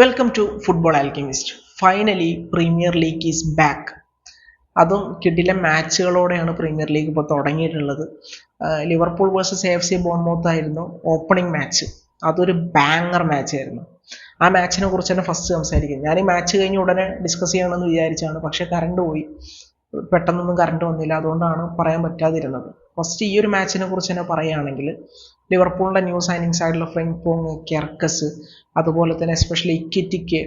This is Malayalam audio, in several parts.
Welcome to Football Alchemist finally Premier League is back അതും കിഡിലെ മാച്ചുകളോടെയാണ് പ്രീമിയർ ലീഗ് ഇപ്പോൾ തുടങ്ങിയിട്ടുള്ളത്. Liverpool versus F C Bournemouth ആയിരുന്നു ഓപ്പണിംഗ് മാച്ച് അതൊരു ബാങ്ങർ മാച്ച് ആയിരുന്നു. ആ മാച്ചിനെ കുറിച്ച് തന്നെ ഫസ്റ്റ് സംസാരിക്കും. ഞാൻ ഈ മാച്ച് കഴിഞ്ഞ് ഉടനെ ഡിസ്കസ് ചെയ്യണമെന്ന് വിചാരിച്ചാണ്. പക്ഷേ കറണ്ട് പോയി. പെട്ടെന്നൊന്നും കറണ്ട് വന്നില്ല. അതുകൊണ്ടാണ് പറയാൻ പറ്റാതിരുന്നത്. ഫസ്റ്റ് ഈ ഒരു മാച്ചിനെ കുറിച്ച് തന്നെ പറയുകയാണെങ്കിൽ ലിവർപൂളിന്റെ ന്യൂ സൈനിങ്സ് ആയിട്ടുള്ള പോങ് കെർക്കസ് അതുപോലെ തന്നെ എസ്പെഷ്യലി ഇക്കിറ്റിക്ക്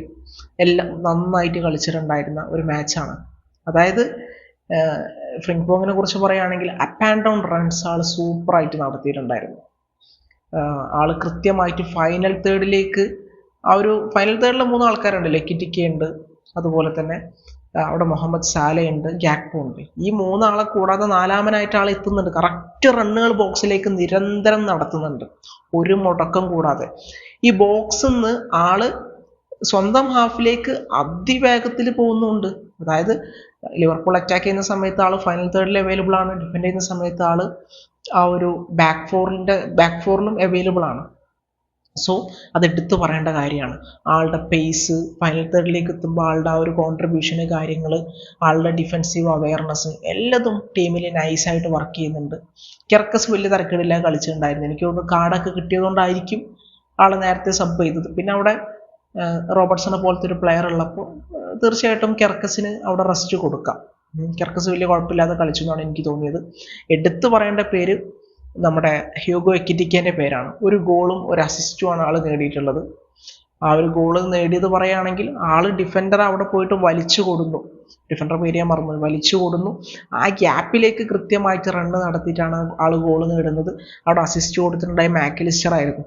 എല്ലാം നന്നായിട്ട് കളിച്ചിട്ടുണ്ടായിരുന്ന ഒരു മാച്ചാണ് അതായത് ഫ്രിങ്പോങ്ങിനെ കുറിച്ച് പറയുകയാണെങ്കിൽ അപ്പ് ആൻഡ് ഡൗൺ റൺസ് ആൾ സൂപ്പറായിട്ട് നടത്തിയിട്ടുണ്ടായിരുന്നു. ആൾ കൃത്യമായിട്ട് ഫൈനൽ തേർഡിലേക്ക് ആ ഒരു ഫൈനൽ തേർഡിൽ മൂന്ന് ആൾക്കാരുണ്ട് ലെക്കിറ്റിക്ക ഉണ്ട് അതുപോലെ തന്നെ അവിടെ മുഹമ്മദ് സാലയുണ്ട് ജാക്പോ ഉണ്ട്. ഈ മൂന്നാളെ കൂടാതെ നാലാമനായിട്ട് ആൾ എത്തുന്നുണ്ട്. കറക്റ്റ് റണ്ണുകൾ ബോക്സിലേക്ക് നിരന്തരം നടത്തുന്നുണ്ട്. ഒരു മുടക്കം കൂടാതെ. ഈ ബോക്സിൽ നിന്ന് ആൾ സ്വന്തം ഹാഫിലേക്ക് അതിവേഗത്തിൽ പോകുന്നുണ്ട്. അതായത് ലിവർപൂൾ അറ്റാക്ക് ചെയ്യുന്ന സമയത്ത് ആൾ ഫൈനൽ തേർഡിൽ അവൈലബിൾ ആണ്. ഡിഫെൻഡ് ചെയ്യുന്ന സമയത്ത് ആൾ ആ ഒരു ബാക്ക് ഫോറിന്റെ ബാക്ക് ഫോറിലും അവൈലബിൾ ആണ്. സോ അതെടുത്തു പറയേണ്ട കാര്യമാണ്. ആളുടെ പേസ് ഫൈനൽ തേർഡിലേക്ക് എത്തുമ്പോൾ ആളുടെ ആ ഒരു കോൺട്രിബ്യൂഷന് കാര്യങ്ങൾ ആളുടെ ഡിഫൻസീവ് അവയർനെസ് എല്ലാതും ടീമിൽ നൈസായിട്ട് വർക്ക് ചെയ്യുന്നുണ്ട്. കിർക്കസ് വലിയ തിരക്കേടില്ല കളിച്ചിട്ടുണ്ടായിരുന്നു. എനിക്ക് തോന്നുന്നു കാർഡൊക്കെ കിട്ടിയതുകൊണ്ടായിരിക്കും ആൾ നേരത്തെ സബ് ചെയ്തത്. പിന്നെ അവിടെ റോബർട്ട്സിനെ പോലത്തെ ഒരു പ്ലെയർ ഉള്ളപ്പോൾ തീർച്ചയായിട്ടും കിറക്കസിന് അവിടെ റെസ്റ്റ് കൊടുക്കാം. കെർക്കസ് വലിയ കുഴപ്പമില്ലാതെ കളിച്ചു എന്നാണ് എനിക്ക് തോന്നിയത്. എടുത്തു പറയേണ്ട പേര് നമ്മുടെ ഹ്യൂഗോ എക്കിറ്റിക്കേന്റെ പേരാണ്. ഒരു ഗോളും ഒരു അസിസ്റ്റുമാണ് ആൾ നേടിയിട്ടുള്ളത്. ആ ഒരു ഗോൾ നേടിയത് പറയുകയാണെങ്കിൽ ആൾ ഡിഫൻഡർ അവിടെ പോയിട്ട് വലിച്ചു കൊടുന്നു. ഡിഫൻഡർ പേര് മറന്നു വലിച്ചു കൊടുന്നു. ആ ഗ്യാപ്പിലേക്ക് കൃത്യമായിട്ട് റണ്ണ് നടത്തിയിട്ടാണ് ആൾ ഗോൾ നേടുന്നത്. അവിടെ അസിസ്റ്റ് കൊടുത്തിട്ടുണ്ടായ മാക്കിലിസ്റ്റർ ആയിരുന്നു.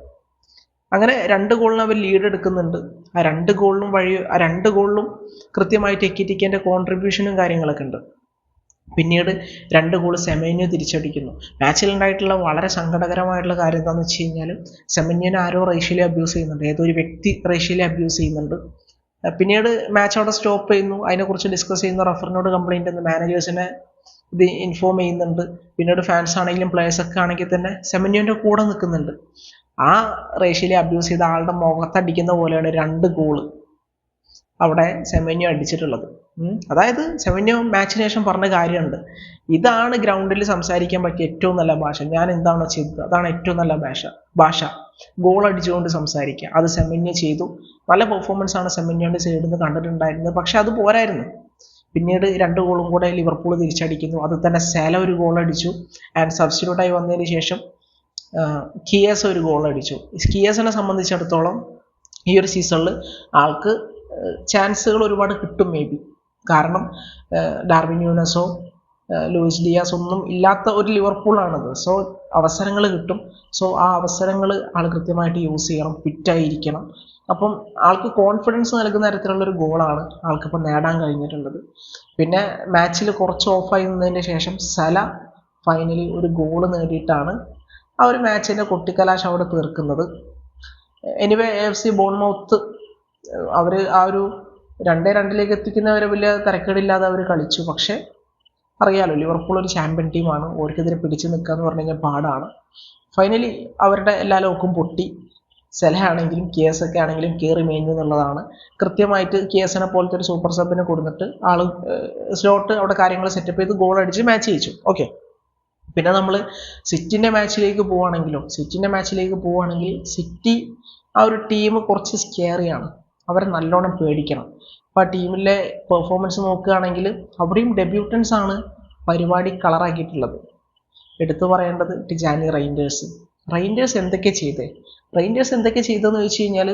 അങ്ങനെ രണ്ട് ഗോളിന് അവർ ലീഡ് എടുക്കുന്നുണ്ട്. ആ രണ്ട് ഗോളിനും വഴി ആ രണ്ട് ഗോളിലും കൃത്യമായിട്ട് എക്കിറ്റിക്കേന്റെ കോൺട്രിബ്യൂഷനും കാര്യങ്ങളൊക്കെ ഉണ്ട്. പിന്നീട് രണ്ട് ഗോൾ സെമന്യു തിരിച്ചടിക്കുന്നു. മാച്ചിൽ ഉണ്ടായിട്ടുള്ള വളരെ സങ്കടകരമായിട്ടുള്ള കാര്യം എന്താണെന്ന് വെച്ച് കഴിഞ്ഞാൽ സെമന്യുവിനെ ആരോ റേഷ്യലി അബ്യൂസ് ചെയ്യുന്നുണ്ട്. ഏതൊരു വ്യക്തി റേഷ്യലി അബ്യൂസ് ചെയ്യുന്നുണ്ട്. പിന്നീട് മാച്ച് അവിടെ സ്റ്റോപ്പ് ചെയ്യുന്നു. അതിനെക്കുറിച്ച് ഡിസ്കസ് ചെയ്യുന്ന റഫറിനോട് കംപ്ലൈന്റ് എന്ന് മാനേജേഴ്സിനെ ഇത് ഇൻഫോം ചെയ്യുന്നുണ്ട്. പിന്നീട് ഫാൻസ് ആണെങ്കിലും ഒക്കെ ആണെങ്കിൽ തന്നെ സെമന്യുവിന്റെ കൂടെ നിൽക്കുന്നുണ്ട്. ആ റേഷ്യലി അബ്യൂസ് ചെയ്ത ആളുടെ മുഖത്തടിക്കുന്ന പോലെയാണ് രണ്ട് ഗോൾ അവിടെ സെമന്യു അടിച്ചിട്ടുള്ളത്. അതായത് സെവന്യോ മാച്ചിന് ശേഷം പറഞ്ഞ കാര്യമുണ്ട്. ഇതാണ് ഗ്രൗണ്ടിൽ സംസാരിക്കാൻ പറ്റിയ ഏറ്റവും നല്ല ഭാഷ. ഞാൻ എന്താണോ ചെയ്തത്? അതാണ് ഏറ്റവും നല്ല ഭാഷ. ഭാഷ. ഗോൾ അടിച്ചുകൊണ്ട് സംസാരിക്കുക. അത് സെമന്യ ചെയ്തു. നല്ല പെർഫോമൻസ് ആണ് സെമന്യോണ്ട് സൈഡിൽ കണ്ടിട്ടുണ്ടായിരുന്നത്. പക്ഷെ അത് പോരായിരുന്നു. പിന്നീട് രണ്ട് ഗോളും കൂടെ ലിവർപൂൾ തിരിച്ചടിക്കുന്നു. അത് തന്നെ സെല ഒരു ഗോൾ അടിച്ചു. ആൻഡ് സബ്സ്റ്റിറ്റ്യൂട്ടായി വന്നതിന് ശേഷം കിയസ് ഒരു ഗോൾ അടിച്ചു. കിയസിനെ സംബന്ധിച്ചിടത്തോളം ഈ ഒരു സീസണിൽ ആൾക്ക് ചാൻസുകൾ ഒരുപാട് കിട്ടും മേ ബി കാരണം ഡാർവിൻ യൂനസോ ലൂയിസ് ഡിയാസ് ഒന്നും ഇല്ലാത്ത ഒരു ലിവർപൂളാണത് സോ അവസരങ്ങൾ കിട്ടും. സോ ആ അവസരങ്ങൾ ആൾ കൃത്യമായിട്ട് യൂസ് ചെയ്യണം ഫിറ്റായിരിക്കണം അപ്പം ആൾക്ക് കോൺഫിഡൻസ് നൽകുന്ന തരത്തിലുള്ള ഒരു ഗോളാണ് ആൾക്കിപ്പോൾ നേടാൻ കഴിഞ്ഞിട്ടുള്ളത്. പിന്നെ മാച്ചിൽ കുറച്ച് ഓഫായി നിന്നതിന് ശേഷം സല ഫൈനലി ഒരു ഗോൾ നേടിയിട്ടാണ് ആ ഒരു മാച്ചിന്റെ കൊട്ടിക്കലാശം അവിടെ തീർക്കുന്നത്. എനിവേ എഫ് സി ബോൺമൗത്ത് അവർ ആ ഒരു രണ്ടേ രണ്ടിലേക്ക് എത്തിക്കുന്നവരെ വലിയ തിരക്കേടില്ലാതെ അവർ കളിച്ചു. പക്ഷേ അറിയാലോ ലിവർപൂൾ ഒരു ചാമ്പ്യൻ ടീമാണ് ഓർക്കെതിരെ പിടിച്ചു നിൽക്കുക എന്ന് പറഞ്ഞു കഴിഞ്ഞാൽ പാടാണ്. ഫൈനലി അവരുടെ എല്ലാ ലോക്കും പൊട്ടി. സെലഹാണെങ്കിലും കേസ് ഒക്കെ ആണെങ്കിലും കയറി മേഞ്ഞു എന്നുള്ളതാണ്. കൃത്യമായിട്ട് കേസിനെ പോലത്തെ ഒരു സൂപ്പർ സബിനെ കൊടുത്തിട്ട് ആൾ സ്ലോട്ട് അവിടെ കാര്യങ്ങൾ സെറ്റപ്പ് ചെയ്ത് ഗോൾ അടിച്ച് മാച്ച് ജയിച്ചു. ഓക്കെ പിന്നെ നമ്മൾ സിറ്റിന്റെ മാച്ചിലേക്ക് പോവുകയാണെങ്കിലോ സിറ്റിന്റെ മാച്ചിലേക്ക് പോവുകയാണെങ്കിൽ സിറ്റി ആ ഒരു ടീം കുറച്ച് സ്കെയറിയാണ് അവരെ നല്ലോണം പേടിക്കണം. ആ ടീമിലെ പെർഫോമൻസ് നോക്കുകയാണെങ്കിൽ അവിടെയും ഡെബ്യൂട്ടൻസ് ആണ് പരിപാടി കളറാക്കിയിട്ടുള്ളത് എടുത്തു പറയേണ്ടത് ടിജാനി റൈൻഡേഴ്സ്. റൈൻഡേഴ്സ് എന്തൊക്കെ ചെയ്തേ? റൈൻഡേഴ്സ് എന്തൊക്കെ ചെയ്തതെന്ന് വെച്ച് കഴിഞ്ഞാൽ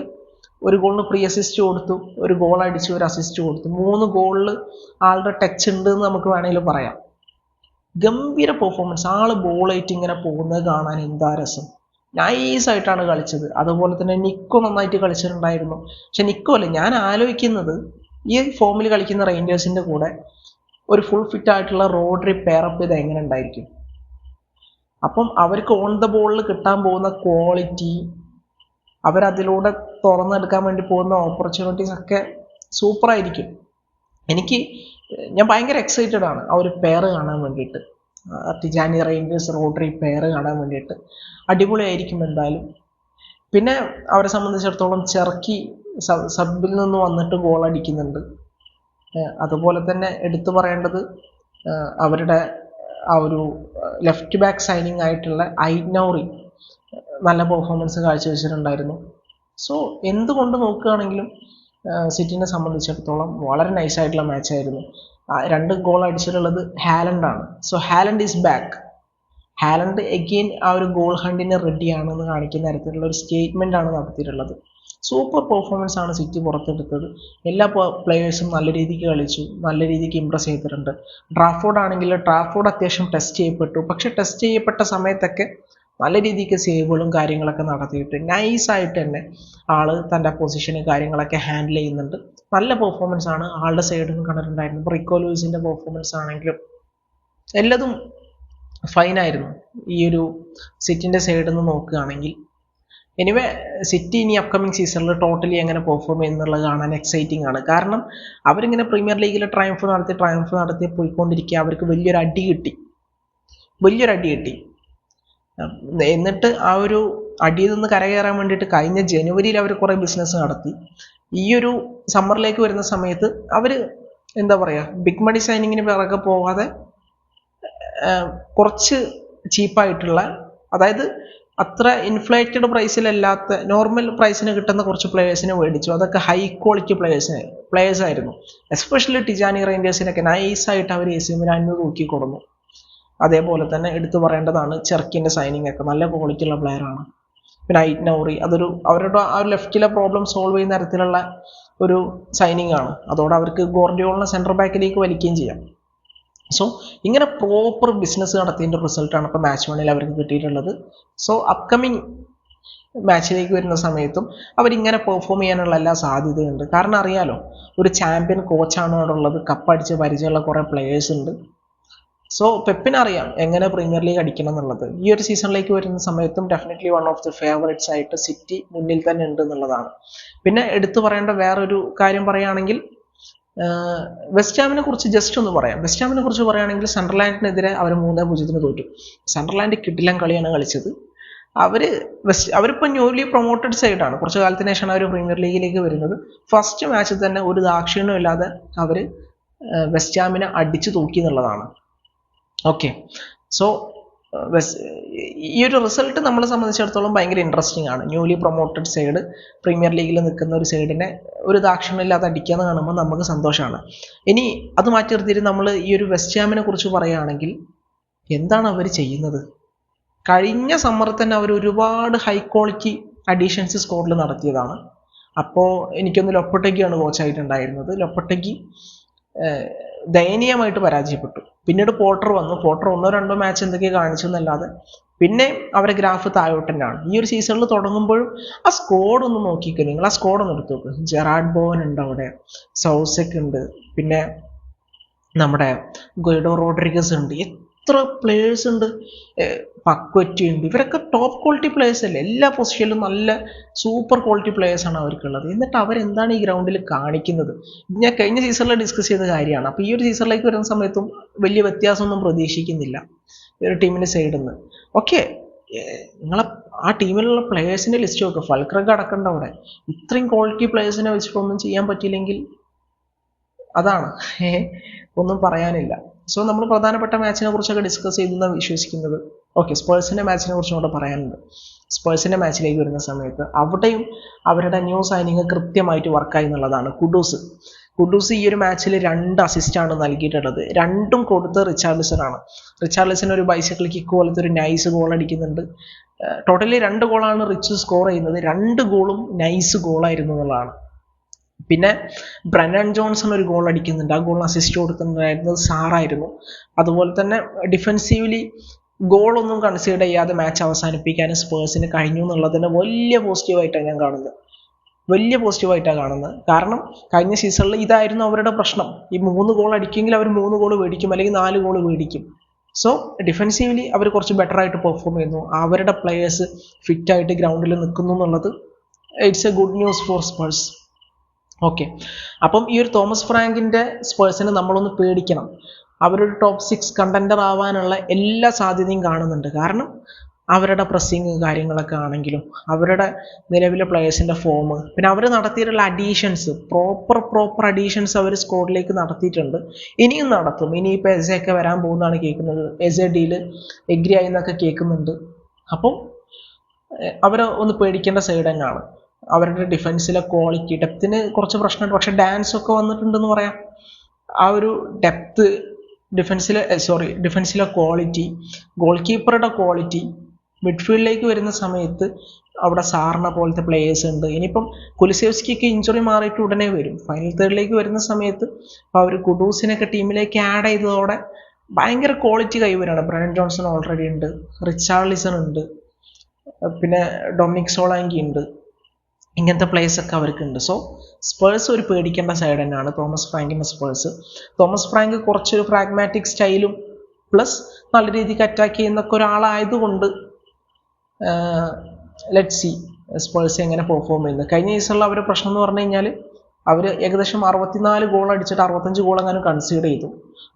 ഒരു ഗോളിന് പ്രീ അസിസ്റ്റ് കൊടുത്തു ഒരു ഗോൾ അടിച്ചു ഒരു അസിസ്റ്റ് കൊടുത്തു. മൂന്ന് ഗോളിൽ ആളുടെ ടച്ച് ഉണ്ട് എന്ന് നമുക്ക് വേണമെങ്കിൽ പറയാം. ഗംഭീര പെർഫോമൻസ് ആൾ ബോളായിട്ട് ഇങ്ങനെ പോകുന്നത് കാണാൻ എന്താ രസം? നൈസായിട്ടാണ് കളിച്ചത്. അതുപോലെ തന്നെ നിക്കോ നന്നായിട്ട് കളിച്ചിട്ടുണ്ടായിരുന്നു. പക്ഷെ നിക്കോ അല്ല ഞാൻ ആലോചിക്കുന്നത് ഈ ഫോമിൽ കളിക്കുന്ന റേഞ്ചേഴ്സിന്റെ കൂടെ ഒരു ഫുൾ ഫിറ്റ് ആയിട്ടുള്ള റോഡറി പെയറപ്പ് ചെയ്ത് എങ്ങനെ ഉണ്ടായിരിക്കും? അപ്പം അവർക്ക് ഓൺ ദ ബോളിൽ കിട്ടാൻ പോകുന്ന ക്വാളിറ്റി അവരതിലൂടെ തുറന്നെടുക്കാൻ വേണ്ടി പോകുന്ന ഓപ്പർച്യൂണിറ്റീസ് ഒക്കെ സൂപ്പറായിരിക്കും എനിക്ക് ഞാൻ ഭയങ്കര എക്സൈറ്റഡ് ആണ് ആ ഒരു പെയർ കാണാൻ വേണ്ടിയിട്ട്. ആ റെയിൽവേസ് റിപ്പയർ പെയർ കാണാൻ വേണ്ടിയിട്ട്. അടിപൊളിയായിരിക്കും എന്തായാലും. പിന്നെ അവരെ സംബന്ധിച്ചിടത്തോളം ചെറുക്കി സബിൽ നിന്ന് വന്നിട്ട് ഗോൾ അടിക്കുന്നുണ്ട്. അതുപോലെ തന്നെ എടുത്തു പറയേണ്ടത് അവരുടെ ആ ഒരു ലെഫ്റ്റ് ബാക്ക് സൈനിങ് ആയിട്ടുള്ള ഐനൗറി നല്ല പെർഫോമൻസ് കാഴ്ചവെച്ചിട്ടുണ്ടായിരുന്നു. സോ എന്തുകൊണ്ട് നോക്കുകയാണെങ്കിലും സിറ്റിനെ സംബന്ധിച്ചിടത്തോളം വളരെ നൈസായിട്ടുള്ള മാച്ചായിരുന്നു രണ്ട് ഗോൾ അടിച്ചിട്ടുള്ളത് ഹാലൻഡ് ആണ്. So Haaland is back Haaland again ആ ഒരു ഗോൾ ഹണ്ടിനെ ഹണ്ടിന് റെഡിയാണെന്ന് കാണിക്കുന്ന തരത്തിലുള്ള ഒരു സ്റ്റേറ്റ്മെന്റ് ആണ് നടത്തിയിട്ടുള്ളത്. സൂപ്പർ പെർഫോമൻസ് ആണ് സിറ്റി പുറത്തെടുത്തത്. എല്ലാ പ്ലെയേഴ്സും നല്ല രീതിക്ക് കളിച്ചു നല്ല രീതിക്ക് ഇമ്പ്രസ് ചെയ്തിട്ടുണ്ട്. ഡ്രാഫോർഡ് ആണെങ്കിൽ ഡ്രാഫോർഡ് അത്യാവശ്യം ടെസ്റ്റ് ചെയ്യപ്പെട്ടു. പക്ഷേ ടെസ്റ്റ് ചെയ്യപ്പെട്ട സമയത്തൊക്കെ നല്ല രീതിക്ക് സേവുകളും കാര്യങ്ങളൊക്കെ നടത്തിയിട്ട് നൈസായിട്ട് തന്നെ ആൾ തന്റെ പൊസിഷന് കാര്യങ്ങളൊക്കെ ഹാൻഡിൽ ചെയ്യുന്നുണ്ട്. നല്ല പെർഫോമൻസ് ആണ് ആളുടെ സൈഡിൽ നിന്ന് കണ്ടിട്ടുണ്ടായിരുന്നു ഇപ്പോൾ റിക്കോ പെർഫോമൻസ് ആണെങ്കിലും എല്ലാതും ഫൈനായിരുന്നു ഈ ഒരു സിറ്റിന്റെ സൈഡിൽ നിന്ന് നോക്കുകയാണെങ്കിൽ. എനിവേ സിറ്റി ഇനി അപ്കമിങ് സീസണിൽ ടോട്ടലി എങ്ങനെ പെർഫോം ചെയ്യുന്നുള്ളത് കാണാൻ എക്സൈറ്റിംഗ് ആണ്. കാരണം അവരിങ്ങനെ പ്രീമിയർ ലീഗിൽ ട്രയംഫ് നടത്തി ട്രയംഫ് നടത്തി പോയിക്കൊണ്ടിരിക്കുക അവർക്ക് വലിയൊരു അടി കിട്ടി. വലിയൊരു അടി കിട്ടി. എന്നിട്ട് ആ ഒരു അടിയിൽ നിന്ന് കരകയറാൻ വേണ്ടിയിട്ട് കഴിഞ്ഞ ജനുവരിയിൽ അവർ കുറേ ബിസിനസ് നടത്തി. ഈ ഒരു സമ്മറിലേക്ക് വരുന്ന സമയത്ത് അവർ എന്താ പറയുക ബിഗ് മണി സൈനിങ്ങിന് പിറകെ പോകാതെ കുറച്ച് ചീപ്പായിട്ടുള്ള അതായത് അത്ര ഇൻഫ്ലേറ്റഡ് പ്രൈസിലല്ലാത്ത നോർമൽ പ്രൈസിന് കിട്ടുന്ന കുറച്ച് പ്ലേയേഴ്സിനെ മേടിച്ചു. അതൊക്കെ ഹൈ ക്വാളിറ്റി പ്ലേയേഴ്സിനെ പ്ലേയേഴ്സ് ആയിരുന്നു. എസ്പെഷ്യലി ടിജാനി റേഞ്ചേഴ്സിനൊക്കെ നൈസായിട്ട് അവർ എ സി മിലാനിന് തൂക്കി കൊടുന്നു. അതേപോലെ തന്നെ എടുത്തു പറയേണ്ടതാണ് ചെർക്കിന്റെ സൈനിങ് ഒക്കെ. നല്ല ക്വാളിറ്റി ഉള്ള പ്ലെയർ ആണ്. പിന്നെ ഐറ്റ് നൗറി അതൊരു അവരുടെ ആ ഒരു ലെഫ്റ്റിലെ പ്രോബ്ലം സോൾവ് ചെയ്യുന്ന തരത്തിലുള്ള ഒരു സൈനിങ് ആണ്. അതോടെ അവർക്ക് ഗോർഡിയോളിനെ സെന്റർ ബാക്കിലേക്ക് വലിക്കുകയും ചെയ്യാം. സോ ഇങ്ങനെ പ്രോപ്പർ ബിസിനസ് നടത്തിയതിന്റെ റിസൾട്ടാണ് ഇപ്പോൾ മാച്ച് വണ്ണിൽ അവർക്ക് കിട്ടിയിട്ടുള്ളത്. സോ അപ്കമിങ് മാച്ചിലേക്ക് വരുന്ന സമയത്തും അവരിങ്ങനെ പെർഫോം ചെയ്യാനുള്ള എല്ലാ സാധ്യതയുണ്ട്. കാരണം അറിയാലോ ഒരു ചാമ്പ്യൻ കോച്ചാണ് അവിടെ ഉള്ളത് കപ്പടിച്ച് പരിചയമുള്ള കുറേ പ്ലെയേഴ്സ് ഉണ്ട്. സോ പെപ്പിനറിയാം എങ്ങനെ പ്രീമിയർ ലീഗ് അടിക്കണം എന്നുള്ളത്. ഈ ഒരു സീസണിലേക്ക് വരുന്ന സമയത്തും definitely one of the favourites ആയിട്ട് സിറ്റി മുന്നിൽ തന്നെ ഉണ്ട് എന്നുള്ളതാണ്. പിന്നെ എടുത്തു പറയേണ്ട വേറൊരു കാര്യം പറയുകയാണെങ്കിൽ വെസ്റ്റ് ഹാമിനെ കുറിച്ച് ജസ്റ്റ് ഒന്ന് പറയാം. വെസ്റ്റ് ഹാമിനെ കുറിച്ച് പറയുകയാണെങ്കിൽ സെൻട്രലാൻഡിനെതിരെ അവർ മൂന്നേ പൂജ്യത്തിന് തോറ്റു. സെൻട്രലാൻഡ് കിട്ടില്ല കളിയാണ് കളിച്ചത്. അവർ വെസ്റ്റ് അവരിപ്പോൾ ന്യൂലി പ്രൊമോട്ടഡ് സൈഡാണ് കുറച്ച് കാലത്തിന് ശേഷമാണ് അവർ പ്രീമിയർ ലീഗിലേക്ക് വരുന്നത്. ഫസ്റ്റ് മാച്ചിൽ തന്നെ ഒരു ദാക്ഷിണ്യം ഇല്ലാതെ അവർ വെസ്റ്റ് ഹാമിനെ അടിച്ചു തൂക്കി എന്നുള്ളതാണ്. ഓക്കെ സോ ഈ ഒരു റിസൾട്ട് നമ്മളെ സംബന്ധിച്ചിടത്തോളം ഭയങ്കര ഇൻട്രസ്റ്റിംഗ് ആണ്. ന്യൂലി പ്രൊമോട്ടഡ് സൈഡ് പ്രീമിയർ ലീഗിൽ നിൽക്കുന്ന ഒരു സൈഡിനെ ഒരു ദാക്ഷിണ്യമില്ലാതെ അടിക്കാന്ന് കാണുമ്പോൾ നമുക്ക് സന്തോഷമാണ് ഇനി അത് മാറ്റി നിർത്തിയിട്ട് നമ്മൾ ഈ ഒരു വെസ്റ്റ് ഹാമിനെ കുറിച്ച് പറയുകയാണെങ്കിൽ എന്താണ് അവർ ചെയ്യുന്നത്? കഴിഞ്ഞ സമ്മറിൽ തന്നെ അവർ ഒരുപാട് ഹൈ ക്വാളിറ്റി അഡീഷൻസ് സ്കോറിൽ നടത്തിയതാണ്. അപ്പോൾ എനിക്കൊന്ന് ലൊപ്പട്ടയ്ക്കാണ് കോച്ചായിട്ടുണ്ടായിരുന്നത് ലൊപ്പട്ടയ്ക്ക് ദയനീയമായിട്ട് പരാജയപ്പെട്ടു. പിന്നീട് പോട്ടർ വന്നു. പോട്ടർ ഒന്നോ രണ്ടോ മാച്ച് എന്തൊക്കെയോ കാണിച്ചു എന്നല്ലാതെ പിന്നെ അവരെ ഗ്രാഫ് താഴോട്ട് തന്നെയാണ്. ഈ ഒരു സീസണിൽ തുടങ്ങുമ്പോഴും ആ സ്കോഡ് ഒന്ന് നോക്കിക്കോ നിങ്ങൾ. ആ സ്കോഡ് ഒന്ന് എടുത്തു നോക്ക്. ജെറാഡ് ബോവൻ ഉണ്ട് അവിടെ? സൗസെക് ഉണ്ട്. പിന്നെ നമ്മുടെ ഗൊയ്ഡോ റോഡ്രിഗസ് ഉണ്ട്. എത്ര പ്ലേയേഴ്സ് ഉണ്ട്. പക്വറ്റി ഉണ്ട്. ഇവരൊക്കെ ടോപ്പ് ക്വാളിറ്റി പ്ലേയേഴ്സ് അല്ലേ? എല്ലാ പൊസിഷനിലും നല്ല സൂപ്പർ ക്വാളിറ്റി പ്ലേയേഴ്സാണ് അവർക്കുള്ളത്. എന്നിട്ട് അവരെന്താണ് ഈ ഗ്രൗണ്ടിൽ കാണിക്കുന്നത്? ഞാൻ കഴിഞ്ഞ സീസണിൽ ഡിസ്കസ് ചെയ്ത കാര്യമാണ്. അപ്പോൾ ഈ ഒരു സീസണിലേക്ക് വരുന്ന സമയത്തും വലിയ വ്യത്യാസമൊന്നും പ്രതീക്ഷിക്കുന്നില്ല ഒരു ടീമിന്റെ സൈഡിൽ നിന്ന് ഓക്കെ നിങ്ങളെ ആ ടീമിലുള്ള പ്ലേയേഴ്സിന്റെ ലിസ്റ്റ് നോക്കുക ഫൽക്രഗ് അടക്കണ്ട അവിടെ. ഇത്രയും ക്വാളിറ്റി പ്ലേയേഴ്സിനെ വെച്ചിട്ടൊന്നും ചെയ്യാൻ പറ്റിയില്ലെങ്കിൽ അതാണ്. ഒന്നും പറയാനില്ല. സോ നമ്മൾ പ്രധാനപ്പെട്ട മാച്ചിനെ കുറിച്ചൊക്കെ ഡിസ്കസ് ചെയ്തെന്ന് വിശ്വസിക്കുന്നത്. ഓക്കെ സ്പേഴ്സിന്റെ മാച്ചിനെ കുറിച്ചും കൂടെ പറയാനുണ്ട്. സ്പേഴ്സിന്റെ മാച്ചിലേക്ക് വരുന്ന സമയത്ത് അവിടെയും അവരുടെ ന്യൂ സൈനിങ് കൃത്യമായിട്ട് വർക്കായി എന്നുള്ളതാണ് കുഡൂസ് കുഡൂസ് ഈ ഒരു മാച്ചിൽ രണ്ട് അസിസ്റ്റാണ് നൽകിയിട്ടുള്ളത്. രണ്ടും കൊടുത്ത റിച്ചാർലിസൺ ആണ്. റിച്ചാർലിസൺ ഒരു ബൈസൈക്കിൾ കിക്ക് പോലത്തെ ഒരു നൈസ് ഗോൾ അടിക്കുന്നുണ്ട്. ടോട്ടലി രണ്ട് ഗോളാണ് റിച്ച് സ്കോർ ചെയ്യുന്നത്. രണ്ട് ഗോളും നൈസ് ഗോളായിരുന്നു എന്നുള്ളതാണ്. പിന്നെ ബ്രനൻ ജോൺസൺ ഒരു ഗോൾ അടിക്കുന്നുണ്ട്. ആ ഗോൾ അസിസ്റ്റ് കൊടുക്കുന്നതായിരുന്നു സാറായിരുന്നു അതുപോലെ തന്നെ ഡിഫെൻസീവ്ലി ഗോളൊന്നും കൺസിഡർ ചെയ്യാതെ മാച്ച് അവസാനിപ്പിക്കാൻ സ്പേഴ്സിന് കഴിഞ്ഞു എന്നുള്ളതിന് വലിയ പോസിറ്റീവായിട്ടാണ് ഞാൻ കാണുന്നത്. വലിയ പോസിറ്റീവായിട്ടാണ് കാണുന്നത്. കാരണം കഴിഞ്ഞ സീസണിൽ ഇതായിരുന്നു അവരുടെ പ്രശ്നം. ഈ മൂന്ന് ഗോൾ അടിക്കുമെങ്കിൽ അവർ മൂന്ന് ഗോൾ മേടിക്കും അല്ലെങ്കിൽ നാല് ഗോൾ മേടിക്കും. സോ ഡിഫെൻസീവ്ലി അവർ കുറച്ച് ബെറ്റർ ആയിട്ട് പെർഫോം ചെയ്യുന്നു. അവരുടെ പ്ലെയേഴ്സ് ഫിറ്റായിട്ട് ഗ്രൗണ്ടിൽ നിൽക്കുന്നു എന്നുള്ളത് it's a good news for Spurs okay അപ്പം ഈ ഒരു തോമസ് ഫ്രാങ്കിന്റെ സ്പേഴ്സിനെ നമ്മളൊന്ന് പേടിക്കണം. അവരൊരു ടോപ്പ് സിക്സ് കണ്ടൻഡർ ആവാനുള്ള എല്ലാ സാധ്യതയും കാണുന്നുണ്ട്. കാരണം അവരുടെ പ്രസ്സിങ് കാര്യങ്ങളൊക്കെ ആണെങ്കിലും അവരുടെ നിലവിലെ പ്ലേയേഴ്സിന്റെ ഫോം പിന്നെ അവർ നടത്തിയിട്ടുള്ള അഡീഷൻസ് പ്രോപ്പർ പ്രോപ്പർ അഡീഷൻസ് അവർ സ്കോഡിലേക്ക് നടത്തിയിട്ടുണ്ട്. ഇനിയും നടത്തും. ഇനിയിപ്പോൾ എസ് ഒക്കെ വരാൻ പോകുന്നതാണ് കേൾക്കുന്നത്. എസ് എ ഡിയിൽ എഗ്രി ആയി എന്നൊക്കെ കേൾക്കുന്നുണ്ട്. അപ്പം അവരെ ഒന്ന് പേടിക്കേണ്ട സൈഡ് തന്നെയാണ്. അവരുടെ ഡിഫൻസിലെ ക്വാളിറ്റി ഡെപ്തിന് കുറച്ച് പ്രശ്നമുണ്ട്. പക്ഷെ ഡാൻസ് ഒക്കെ വന്നിട്ടുണ്ടെന്ന് പറയാം. ആ ഒരു ഡെപ്ത് ഡിഫൻസിലെ സോറി ഡിഫൻസിലെ ക്വാളിറ്റി ഗോൾ കീപ്പറുടെ ക്വാളിറ്റി മിഡ്ഫീൽഡിലേക്ക് വരുന്ന സമയത്ത് അവിടെ സാറിനെ പോലത്തെ പ്ലേയേഴ്സ് ഉണ്ട്. ഇനിയിപ്പം കുലിസേവ്സ്കിക്ക് ഇഞ്ചുറി മാറിയിട്ട് ഉടനെ വരും. ഫൈനൽ തേർഡിലേക്ക് വരുന്ന സമയത്ത് അവർ കുഡൂസിനൊക്കെ ടീമിലേക്ക് ആഡ് ചെയ്തതോടെ ഭയങ്കര ക്വാളിറ്റി കൈവരാണ്. ബ്രയൻ ജോൺസൺ ഓൾറെഡി ഉണ്ട്. റിച്ചാർഡ് ലിസൺ ഉണ്ട്. പിന്നെ ഡൊമിനിക് സോളാങ്കി ഉണ്ട്. ഇങ്ങനത്തെ പ്ലേസ് ഒക്കെ അവർക്കുണ്ട്. സോ സ്പേഴ്സ് ഒരു പേടിക്കേണ്ട സൈഡ് തന്നെയാണ്. തോമസ് ഫ്രാങ്കിന്റെ സ്പേഴ്സ് തോമസ് ഫ്രാങ്ക് കുറച്ചൊരു ഫ്രാഗ്മാറ്റിക് സ്റ്റൈലും പ്ലസ് നല്ല രീതിക്ക് അറ്റാക്ക് ചെയ്യുന്നൊക്കെ ഒരാളായതുകൊണ്ട് ലെറ്റ് സി സ്പേഴ്സ് എങ്ങനെ പെർഫോം ചെയ്യുന്നത് കഴിഞ്ഞ സീസണിൽ അവരുടെ പ്രശ്നം എന്ന് പറഞ്ഞു കഴിഞ്ഞാൽ അവർ ഏകദേശം അറുപത്തിനാല് ഗോൾ അടിച്ചിട്ട് അറുപത്തഞ്ച് ഗോൾ എങ്ങാനും കൺസീഡ് ചെയ്തു.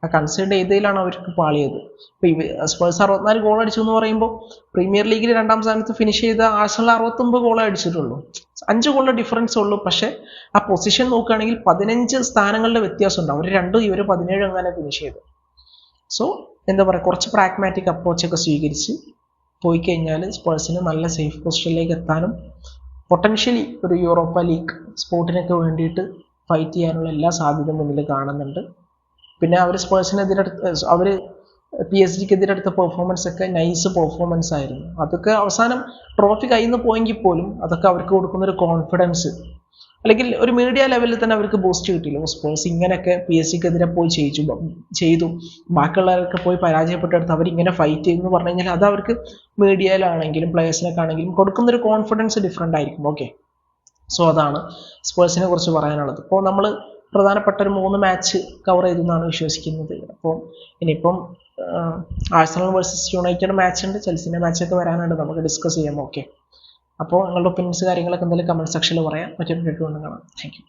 ആ കൺസീഡ് ചെയ്തതിലാണ് അവർക്ക് പാളിയത്. ഇപ്പോൾ ഇവ സ്പേഴ്സ് അറുപത്തിനാല് ഗോൾ അടിച്ചു എന്ന് പറയുമ്പോൾ പ്രീമിയർ ലീഗിൽ രണ്ടാം സ്ഥാനത്ത് ഫിനിഷ് ചെയ്ത ആഴ്സണൽ അറുപത്തൊമ്പത് ഗോൾ അടിച്ചിട്ടുള്ളൂ. അഞ്ച് ഗോളിന്റെ ഡിഫറൻസ് ഉള്ളൂ. പക്ഷേ ആ പൊസിഷൻ നോക്കുകയാണെങ്കിൽ പതിനഞ്ച് സ്ഥാനങ്ങളുടെ വ്യത്യാസമുണ്ട്. അവർ രണ്ടും ഇവർ പതിനേഴ് അങ്ങനെ ഫിനിഷ് ചെയ്തു. സോ എന്താ പറയുക കുറച്ച് പ്രാഗ്മാറ്റിക് അപ്രോച്ചൊക്കെ സ്വീകരിച്ച് പോയി കഴിഞ്ഞാൽ സ്പേഴ്സിന് നല്ല സേഫ് പൊസിഷനിലേക്ക് എത്താനും പൊട്ടൻഷ്യലി ഒരു യൂറോപ്പ ലീഗ് സ്പോർട്ടിനൊക്കെ വേണ്ടിയിട്ട് ഫൈറ്റ് ചെയ്യാനുള്ള എല്ലാ സാധ്യതയും മുന്നിൽ കാണുന്നുണ്ട്. പിന്നെ അവർ സ്പേഴ്സിനെതിരെ അവർ പി എസ് ജിക്കെതിരെ എടുത്ത പെർഫോമൻസ് ഒക്കെ നൈസ് പെർഫോമൻസ് ആയിരുന്നു. അതൊക്കെ അവസാനം ട്രോഫി കയ്യിൽ നിന്ന് പോയെങ്കിൽ പോലും അതൊക്കെ അവർക്ക് കൊടുക്കുന്ന ഒരു കോൺഫിഡൻസ് അല്ലെങ്കിൽ ഒരു മീഡിയ ലെവലിൽ തന്നെ അവർക്ക് ബൂസ്റ്റ് കിട്ടിയില്ല. സ്പേഴ്സ് ഇങ്ങനെയൊക്കെ പി എസ് സിക്കെതിരെ പോയി ചെയ്യിച്ചു ചെയ്തു. ബാക്കിയുള്ളവരൊക്കെ പോയി പരാജയപ്പെട്ടെടുത്ത് അവരിങ്ങനെ ഫൈറ്റ് ചെയ്യുന്നു പറഞ്ഞു കഴിഞ്ഞാൽ അത് അവർക്ക് മീഡിയയിലാണെങ്കിലും പ്ലേയേഴ്സിനൊക്കെ ആണെങ്കിലും കൊടുക്കുന്ന ഒരു കോൺഫിഡൻസ് ഡിഫറെന്റ് ആയിരിക്കും. ഓക്കെ സോ അതാണ് സ്പേഴ്സിനെ കുറിച്ച് പറയാനുള്ളത്. ഇപ്പോൾ നമ്മൾ പ്രധാനപ്പെട്ട ഒരു മൂന്ന് മാച്ച് കവർ ചെയ്തു എന്നാണ് വിശ്വസിക്കുന്നത്. അപ്പോൾ ഇനിയിപ്പം ആഴ്സണൽ വേഴ്സസ് യുണൈറ്റഡ് മാച്ച് ഉണ്ട്. ചെൽസിന്റെ മാച്ചൊക്കെ വരാനുണ്ട്. നമുക്ക് ഡിസ്കസ് ചെയ്യാം. ഓക്കെ അപ്പോൾ നിങ്ങളുടെ ഒപ്പീനിയൻസ് കാര്യങ്ങളൊക്കെ എന്തെങ്കിലും കമന്റ് സെക്ഷനിൽ പറയാം. മറ്റൊരു വീഡിയോ കാണാം. താങ്ക്